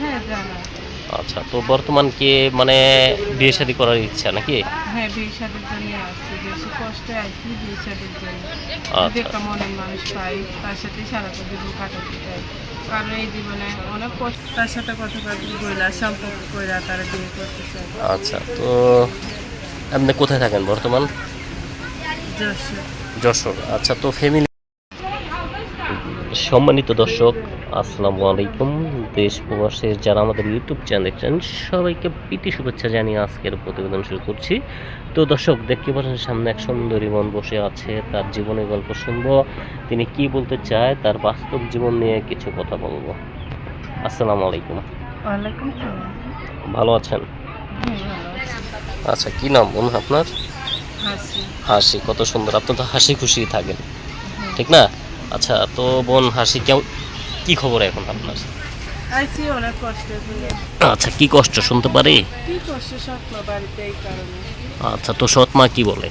হ্যাঁ আচ্ছা তো বর্তমান কি মানে বিয়ে শাদী করার ইচ্ছা নাকি? হ্যাঁ বিয়ে শাদির জন্য আসছি। বেশি কষ্টে আসছি বিয়ে শাদির জন্য। যদি আচ্ছা একটা মনের মানুষ পাই তার সাথে সারাটা জীবন কাটাতে চাই। কারণ এই জীবনে অনেক কষ্ট তার সাথে কথা কাটি সম্পর্ক কইরা তারা বিয়ে করতে চাই আচ্ছা তো আপনি কোথায় থাকেন বর্তমান? যশোর। যশোর। আচ্ছা তো ফ্যামিলি সম্মানিত দর্শক আসসালামু আলাইকুম। দেশ প্রবাসের যারা আমাদের ইউটিউব চ্যানেল দেখছেন সবাইকে প্রীতি শুভেচ্ছা জানিয়ে আজকের প্রতিবেদন শুরু করছি। তো দর্শক দেখতে পাচ্ছেন সামনে এক সুন্দরী মন বসে আছে তার জীবনের গল্প শুনব তিনি কি বলতে চায় তার বাস্তব জীবন নিয়ে কিছু কথা বলব। আসসালামু আলাইকুম। ভালো আছেন? হ্যাঁ আচ্ছা কি নাম বোন আপনার? হাসি। হাসি কত সুন্দর। আপনি তো হাসি খুশি থাকেন। হ্যাঁ। ঠিক না? আচ্ছা তো বোন হাসি কেউ কি খবর এখন আপনার? আইসি অনেক কষ্টে আচ্ছা কি কষ্ট শুনতে পারি? কি কষ্ট স্বপ্ন বাড়িতে এই কারণে। আচ্ছা তো সৎ মা কি বলে?